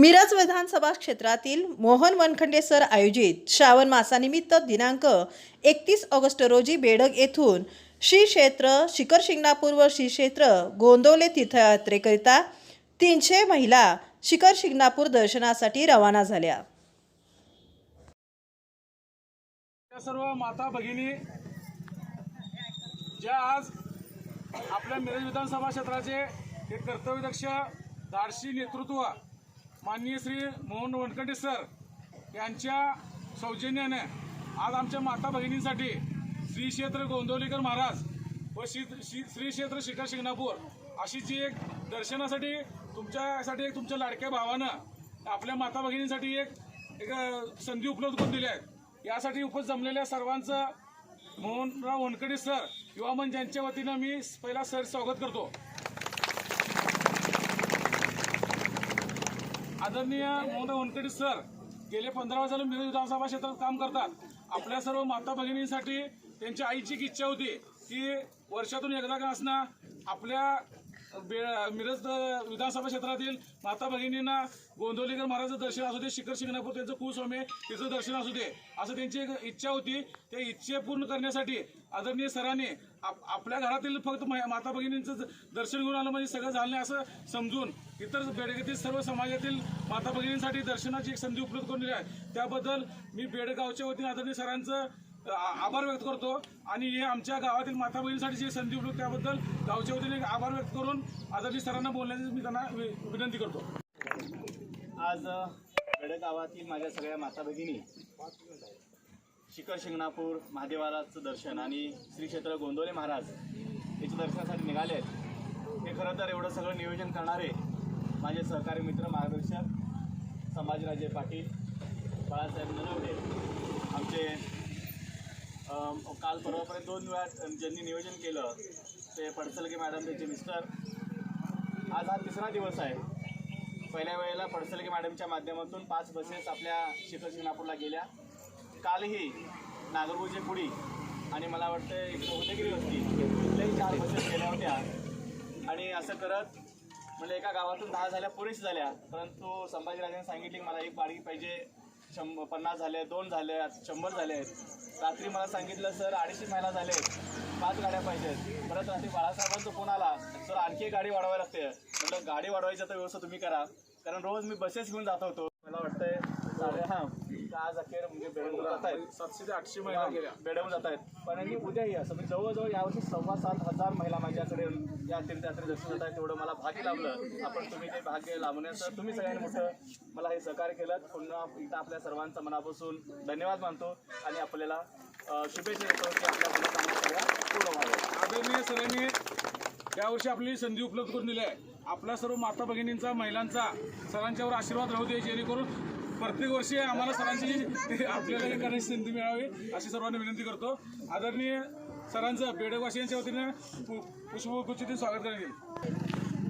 मिरज विधानसभा क्षेत्रातील मोहन वनखंडे सर आयोजित श्रावण मासानिमित्त दिनांक एकतीस ऑगस्ट रोजी बेडग येथून श्री क्षेत्र शिखर शिंगणापूर व श्री क्षेत्र गोंदवले तीर्थयात्रेकरिता तीनशे महिला शिखर शिंगणापूर दर्शनासाठी रवाना झाल्या. सर्व माता भगिनी ज्या आज आपल्या मिरज विधानसभा क्षेत्राचे हे कर्तव्यदक्ष धाडशी नेतृत्व माननीय श्री मोहन वनखंडे सर यांच्या सौजन्याने आज आमच्या माता भगिनींसाठी श्री क्षेत्र गोंदवलीकर महाराज व श्री श्री क्षेत्र शिखर शिंगणापूर अशी जी एक दर्शनासाठी तुमच्यासाठी एक तुमच्या लाडक्या भावानं आपल्या माता भगिनींसाठी एक एक संधी उपलब्ध करून दिल्या आहेत यासाठी उपस्थित जमलेल्या सर्वांचं मोहनराव वनकडे सर युवा मंच ज्यांच्या वतीनं मी पहिला सर स्वागत करतो. आदरणीय मोहन वनकडे सर गेले पंधरा वर्ष मिरज विधानसभा क्षेत्रात काम करतात. आपल्या सर्व माता भगिनींसाठी त्यांच्या आईची एक इच्छा होती की वर्षातून एकदा का असणं आपल्या मिरज विधानसभा क्षेत्रातील माता भगिनींना गोंदवलीकर महाराज दर्शन असू दे शिखर शिंगणापूर त्यांचं कुलस्वामी तिचं दर्शन असू दे असं त्यांची एक इच्छा होती. त्या इच्छे पूर्ण करण्यासाठी आदरणीय सरांनी आप- आपल्या घरातील फक्त माता भगिनींचं दर्शन घेऊन आलं म्हणजे सगळं झालं नाही असं समजून इतर बेडगातील सर्व समाजातील माता भगिनींसाठी दर्शनाची एक संधी उपलब्ध करून दिली आहे. त्याबद्दल मी बेडगावच्या वतीने आदरणीय सरांचं आभार व्यक्त करतो. आणि हे आमच्या गावातील माता बहिणीसाठी जी संधी उपलब्ध त्याबद्दल गावच्या वतीने एक आभार व्यक्त करून आजादी सरांना बोलण्याची मी त्यांना वि- विनंती करतो. आज गड गावातील माझ्या सगळ्या माता भगिनी शिखर शिंगणापूर महादेवालाचं दर्शन आणि श्री क्षेत्र गोंदवले महाराज याच्या दर्शनासाठी निघाले आहेत. हे खरं तर एवढं सगळं नियोजन करणारे माझे सहकारी मित्र मार्गदर्शक संभाजीराजे पाटील बाळासाहेब नलवडे आमचे काल परवापर्यंत दोन वेळा ज्यांनी नियोजन केलं ते पडसलगे मॅडम त्यांचे मिस्टर. आज हा तिसरा दिवस आहे. पहिल्या वेळेला पडसलगे मॅडमच्या माध्यमातून पाच बसेस आपल्या शिखर शिंगणापूरला गेल्या. कालही नागरगोजे पुडी आणि मला वाटतं एक उदयगिरी होती कुठल्याही चार बसेस गेल्या होत्या. आणि असं करत म्हणजे एका गावातून दहा झाल्या पुरेशी झाल्या. परंतु संभाजीराजांनी सांगितले की मला एक बाळगी पाहिजे. शंभ पन्नास झाले दोन झाले शंभर झाले आहेत. रात्री मला सांगितलं सर अडीचशे महिला झाले पाच गाड्या पाहिजेत परत रात्री बाळासाहेबांचा फोन आला सर आणखी गाडी वाढवावी लागते. म्हटलं गाडी वाढवायची तर व्यवस्था तुम्ही करा. कारण रोज मी बसेस घेऊन जात होतो. मला वाटतंय साडे हां आज अखेर म्हणजे बेडून जात आहेत? सातशे ते आठशे महिला गेल्या. बेडवून जात आहेत. पण आणि उद्याही असं म्हणजे जवळजवळ यावर्षी सव्वा सात हजार महिला माझ्याकडे या तीर्थयात्रे दर्शन जात आहेत तेवढं मला भाग्य लाभलं. आपण तुम्ही ते भाग्य लाभण्याचं तुम्ही सगळ्यांनी मोठं मला हे सहकार्य केलं. पुन्हा इथं आपल्या सर्वांचं मनापासून धन्यवाद मानतो आणि आपल्याला शुभेच्छा देतो की आपल्या पूर्ण आदरणीय सरांनी यावर्षी आपली संधी उपलब्ध करून दिली आहे. आपल्या सर्व माता भगिनींचा महिलांचा सरांच्यावर आशीर्वाद राहू दे जेणेकरून प्रत्येक वर्षी आम्हाला सरांची आपल्याला हे करण्याची संधी मिळावी अशी सर्वांना विनंती करतो. आदरणीय सरांचं बेडकवासियांच्या वतीने पु- स्वागत करण्यात येईल.